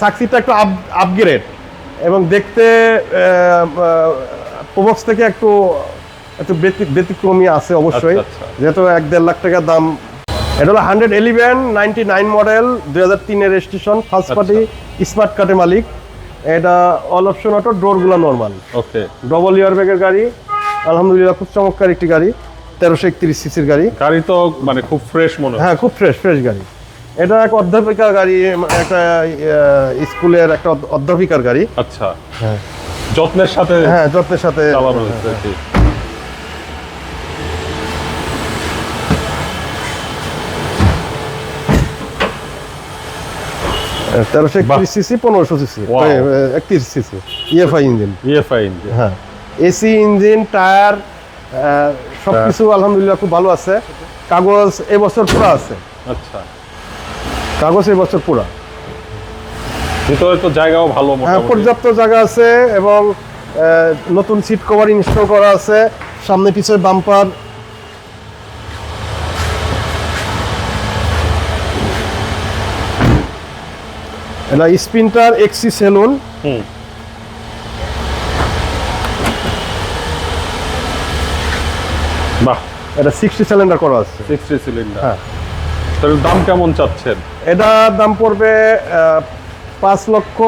সাকসিটা একটু আপগ্রেড এবং দেখতে প্রবক্স থেকে একটু একটু ব্যতি- ব্যতিক্রমী আছে অবশ্যই আচ্ছা, আচ্ছা। যেহেতু এক দেড় লাখ টাকা দাম। এটা হলো hundred eleven ninety nine model দুই হাজার তিনের রেজিস্ট্রেশন ফার্স্ট। পার্টি স্মার্ট কার্ডের মালিক। এটা অল অপশন অটো ডোরগুলো নর্মাল ওকে। ডবল ইয়ার ব্যাগের গাড়ি আলহামদুলিল্লাহ খুব চমৎকার একটি গাড়ি তেরোশো একত্রিশ সিসির গাড়ি। গাড়ি তো মানে খুব ফ্রেশ মনে হয়। হ্যাঁ খুব ফ্রেশ ফ্রেশ গাড়ি। এটা এক অধ্যাপিকা গাড়ি একটা স্কুলের একটা অধ্যাপিকার গাড়ি। আচ্ছা। হ্যাঁ। যত্নের সাথে হ্যাঁ যত্নের সাথে। চালানো তেরোশো একত্রিশ সিসি পনেরোশো সিসি. একত্রিশ CC. EFI engine EFI engine হ্যাঁ। এসি ইঞ্জিন টায়ার সব কিছু আলহামদুলিল্লাহ খুব ভালো আছে। কাগজ এবছর পুরা আছে। আচ্ছা। কাগজ এবছর পুরা। ভিতরে তো জায়গাও ভালো হ্যাঁ মোটামুটি। পর্যাপ্ত জায়গা আছে এবং নতুন সিট কভার ইনস্টল করা আছে সামনে পিছনে বাম্পার এটা স্পিনটার এক্সি সেলুন। হুম। বাহ। এটা সিক্সটি সিলিন্ডার করা আছে। সিক্সটি সিলিন্ডার হ্যাঁ। তাহলে দাম কেমন চাচ্ছেন? এটার দাম পড়বে পাঁচ লক্ষ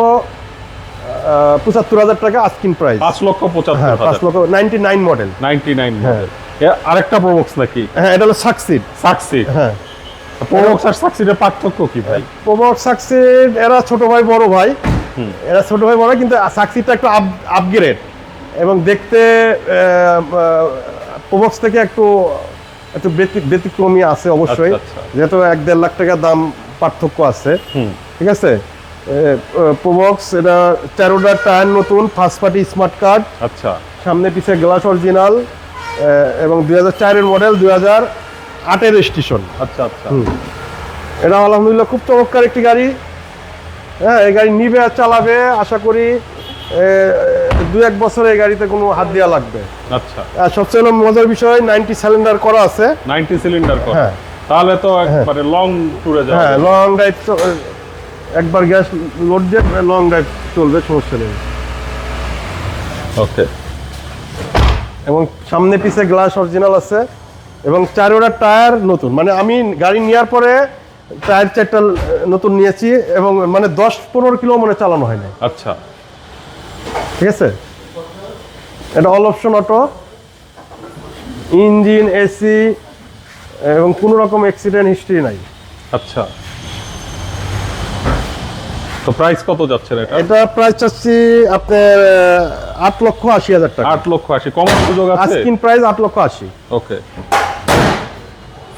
পঁচাত্তর হাজার টাকা আস্কিন প্রাইস পাঁচ লক্ষ পঁচাত্তর হ্যাঁ পাঁচ লক্ষ ninety nine model ninety nine হ্যাঁ। আরেকটা প্রবক্স নাকি? হ্যাঁ এটা হলো সাকসিড সাকসি হ্যাঁ। প্রবক্স আর সাকসিডের পার্থক্য কি ভাই? প্রমোক সাকসিড এরা ছোট ভাই বড় ভাই। এরা ছোট ভাই বড় কিন্তু সাকসিডটা একটু আপগ্রেড এবং দেখতে প্রবক্স থেকে একটু একটু ব্যতি- ব্যতিক্রমী আছে অবশ্যই। আচ্ছা, আচ্ছা। যেহেতু এক দেড় লাখ টাকা দাম পার্থক্য আছে। ঠিক আছে? প্রবক্স এটা তেরোটার টায়ার নতুন ফার্স্ট পার্টি স্মার্ট কার্ড আচ্ছা। সামনে পিছিয়ে গ্লাস অরিজিনাল এবং দুই হাজার চারের মডেল দুই হাজার আটের স্টেশন আচ্ছা আচ্ছা। এটা আলহামদুলিল্লাহ খুব চমৎকার একটি গাড়ি। হ্যাঁ এই গাড়ি নিবে আর চালাবে আশা করি দু এক বছরে এই গাড়িতে কোনো হাত দেওয়া লাগবে। আচ্ছা। আর সবচেয়ে মজার বিষয় নাইনটি সিলিন্ডার করা আছে। নাইনটি সিলিন্ডার করা। হ্যাঁ। তাহলে তো একবারে লং ট্যুরে যাওয়া হ্যাঁ যাবে। লং ড্রাইভ একবার গ্যাস লোড দিয়ে লং ড্রাইভ চলবে সমস্যা নেই। ওকে এবং সামনে পিছে গ্লাস অরিজিনাল আছে এবং চারোটা টায়ার নতুন। মানে আমি গাড়ি নেওয়ার পরে টায়ার চারটা নতুন নিয়েছি এবং মানে দশ পনেরো কিলো মানে চালানো হয় না আচ্ছা। ঠিক আছে? এটা all option auto engine AC এবং কোনো রকম অ্যাক্সিডেন্ট হিস্ট্রি নাই। আচ্ছা। তো প্রাইস কত যাচ্ছে এটা? এটা প্রাইস চাচ্ছি আপনার আট লক্ষ আশি হাজার টাকা। আট লক্ষ আশি কমার সুযোগ আছে? আস্কিন প্রাইস আট লক্ষ আশি। ওকে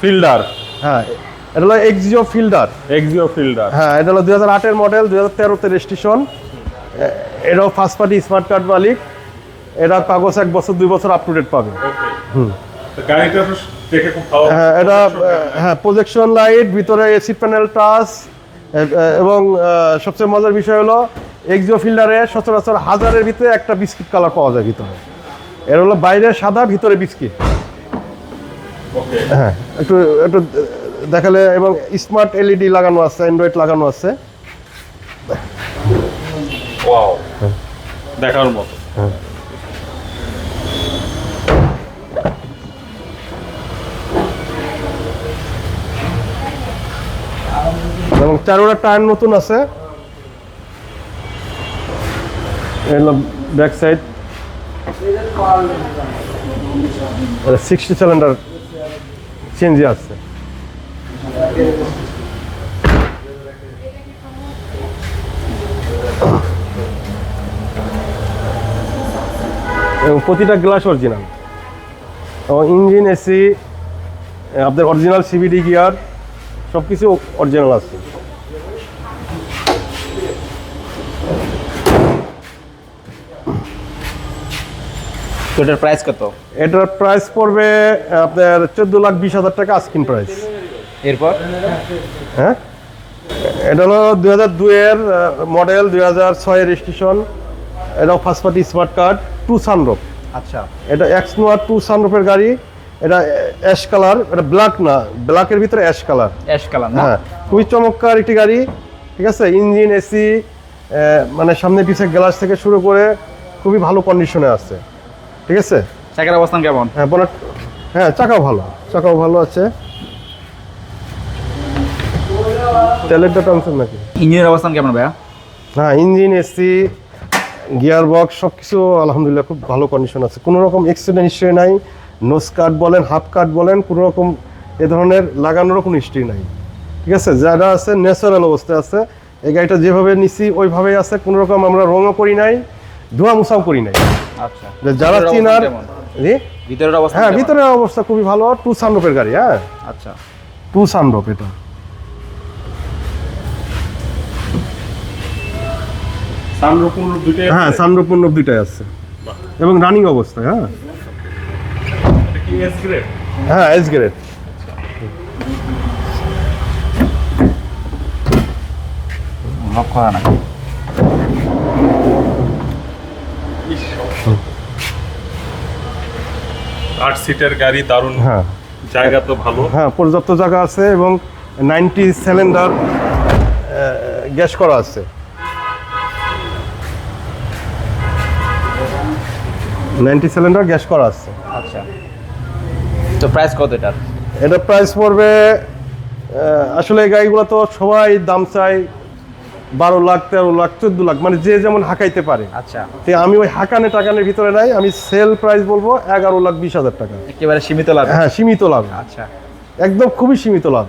ফিল্ডার হ্যাঁ এটা হলো এক্সিও ফিল্ডার এক্সিও ফিল্ডার হ্যাঁ এটা হলো দুই হাজার আটের মডেল দুই হাজার তেরোতে রেজিস্ট্রেশন এটাও ফার্স্ট পার্টি স্মার্ট কার্ড মালিক। এটা কাগজ এক বছর দুই বছর আপ টু ডেট পাবে। ভালো হ্যাঁ এটা হ্যাঁ প্রজেকশন লাইট ভিতরে এসি প্যানেল টাচ এবং সবচেয়ে মজার বিষয় হলো এক্সিও ফিল্ডারে সচরাচর হাজারের ভিতরে একটা বিস্কিট কালার পাওয়া যায় ভিতরে। এর হলো বাইরে সাদা ভিতরে বিস্কিট হ্যাঁ একটু একটু দেখালে এবং স্মার্ট এলইডি লাগানো আছে অ্যান্ড্রয়েড লাগানো আছে। ওয়াও দেখার মতো। এবং চারোটা টায়ার নতুন আছে। Back side sixty cylinder change আছে। এবং প্রতিটা গ্লাস অরিজিনাল এবং ইঞ্জিন এসি আপনার অরিজিনাল সিবিডি গিয়ার সব কিছু অরিজিনাল আছে। এটার প্রাইস কত? এটার প্রাইস পড়বে আপনার চোদ্দ লাখ বিশ হাজার টাকা আস্কিন প্রাইস এরপর? হ্যাঁ? এটা হলো দুই হাজার দুইয়ের মডেল দুই হাজার ছয়ের রেজিস্ট্রেশন এটাও first party smart card two sunroof আচ্ছা। এটা এক্স নোয়ার টু সানরোপের গাড়ি। এটা অ্যাশ কালার এটা ব্ল্যাক না ব্ল্যাকের ভিতরে অ্যাশ কালার অ্যাশ কালার না? হ্যাঁ খুবই চমৎকার একটি গাড়ি ঠিক আছে? ইঞ্জিন এসি মানে সামনে পিছে গ্লাস থেকে শুরু করে খুবই ভালো কন্ডিশনে আছে। ঠিক আছে? চাকার অবস্থান কেমন? হ্যাঁ বনাট হ্যাঁ চাকাও ভালো চাকাও ভালো আছে। তেলের আনছেন নাকি? ইঞ্জিনের অবস্থান কেমন ভাইয়া? হ্যাঁ ইঞ্জিন এসি গিয়ার বক্স সব কিছু আলহামদুলিল্লাহ খুব ভালো কন্ডিশন আছে। কোনো রকম অ্যাক্সিডেন্ট হিস্ট্রি নাই নোস কাট বলেন হাফ কাট বলেন কোনো রকম এ ধরনের লাগানোরও কোনো হিস্ট্রি নাই। ঠিক আছে? যারা আছে ন্যাচারাল অবস্থায় আছে এই গাড়িটা যেভাবে নিছি ওইভাবেই আছে কোনো রকম আমরা রঙও করি নাই ধোয়া মুছাও করি নাই। আচ্ছা। যারা চিনার জি? ভিতরের অবস্থা হ্যাঁ ভিতরের অবস্থা খুবই ভালো টু সানরোপের গাড়ি হ্যাঁ। আচ্ছা। টু সানরোপ এটা। হ্যাঁ? সানরোপ মণ্ডপ দুইটাই আছে। এবং রানিং অবস্থায় হ্যাঁ। এস গ্রেড হ্যাঁ এস গ্রেড লক করা নাকি? আট সিটের গাড়ি দারুণ হ্যাঁ। জায়গা তো ভালো। হ্যাঁ পর্যাপ্ত জায়গা আছে এবং নাইনটি সিলিন্ডার গ্যাস করা আছে। নাইনটি সিলিন্ডার গ্যাস করা আছে। আচ্ছা। তো প্রাইস কত এটার? এটা প্রাইস পড়বে আসলে এই গাড়িগুলো তো সবাই দাম চাই বারো লাখ তেরো লাখ চোদ্দ লাখ মানে যে যেমন হাঁকাইতে পারে। আচ্ছা। তো আমি ওই হাঁকানে টাকানের ভিতরে নাই আমি সেল প্রাইস বলব এগারো লাখ বিশ হাজার টাকা। একেবারে সীমিত লাভ? হ্যাঁ সীমিত লাভ। আচ্ছা। একদম খুবই সীমিত লাভ।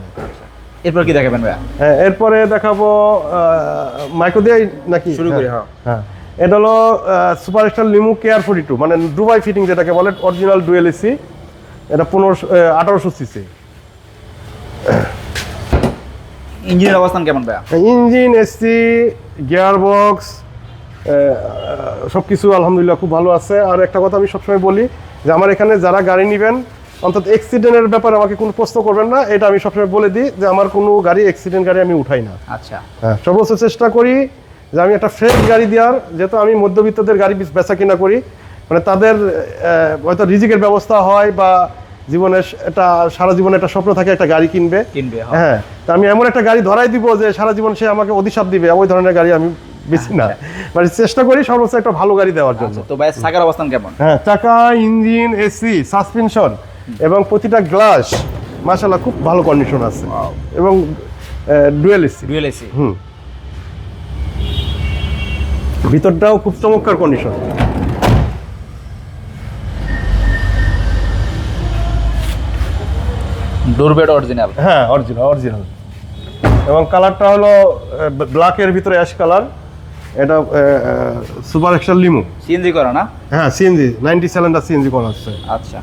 এরপর কি দেখাবেন ভাইয়া? হ্যাঁ এরপরে দেখাবো মাইক্রো দিয়ে নাকি? শুরু করি, হ্যাঁ। হ্যাঁ। এটা হলো সুপার স্টার লিমু কেয়ার ফোর্টি টু মানে দুবাই ফিটিং যেটাকে বলে অরিজিনাল ডুয়েল এসি এটা পনেরোশো আঠারোশো সিসি ইঞ্জিনের অবস্থান কেমন ভাইয়া? ইঞ্জিন এসি গিয়ার বক্স সব কিছু আলহামদুলিল্লাহ খুব ভালো আছে। আর একটা কথা আমি সবসময় বলি যে আমার এখানে যারা গাড়ি নেবেন অন্তত অ্যাক্সিডেন্টের ব্যাপারে আমাকে কোনো প্রশ্ন করবেন না এটা আমি সবসময় বলে দিই যে আমার কোনো গাড়ি অ্যাক্সিডেন্ট গাড়ি আমি উঠাই না। আচ্ছা। হ্যাঁ সর্বোচ্চ চেষ্টা করি যে আমি একটা ফ্রেশ গাড়ি দেওয়ার যেহেতু আমি মধ্যবিত্তদের গাড়ি বেচা কিনা করি মানে তাদের হয়তো রিজিকের ব্যবস্থা হয় বা জীবনে একটা সারা জীবনে একটা স্বপ্ন থাকে একটা গাড়ি কিনবে। কিনবে হ্যাঁ। হ্যাঁ তা আমি এমন একটা গাড়ি ধরাই দিব যে সারা জীবন সে আমাকে অধিশাপ দিবে ওই ধরনের গাড়ি আমি বেশি না। মানে চেষ্টা করি সর্বোচ্চ একটা ভালো গাড়ি দেওয়ার জন্য। আচ্ছা তো ভাইয়া চাকার অবস্থান কেমন? হ্যাঁ চাকা ইঞ্জিন এসি সাসপেনশন এবং প্রতিটা গ্লাস মাশাল্লাহ খুব ভালো কন্ডিশন আছে। এবং ডুয়েল এসি ডুয়েল এসি হুম। ভিতরটাও খুব চমৎকার কন্ডিশন ডোরবেড অরিজিনাল হ্যাঁ অরিজিনাল অরিজিনাল এবং কালারটা হলো ব্ল্যাকের ভিতরে অ্যাশ কালার এটা সুপার এক্সট্রা লিমু সিএনজি করা না? হ্যাঁ সিএনজি নাইনটি সেভেনটা সিএনজি করা আছে। আচ্ছা।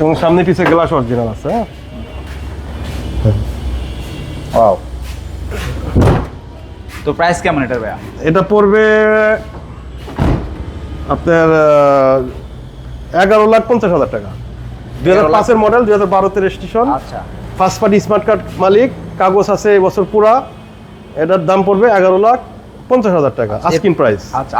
এবং সামনে পিছে গ্লাস অরিজিনাল আছে হ্যাঁ। ওয়াও তো প্রাইস কেমন এটার ভাইয়া? এটা পড়বে আপনার এগারো লাখ পঞ্চাশ হাজার টাকা। দুই হাজার পাঁচের মডেল দুই হাজার বারোতে রেজিস্ট্রেশন আচ্ছা। ফার্স্ট পার্টি স্মার্ট কার্ড মালিক কাগজ আছে এবছর বছর পুরা। এটার দাম পড়বে এগারো লাখ পঞ্চাশ হাজার টাকা আস্কিন প্রাইস আচ্ছা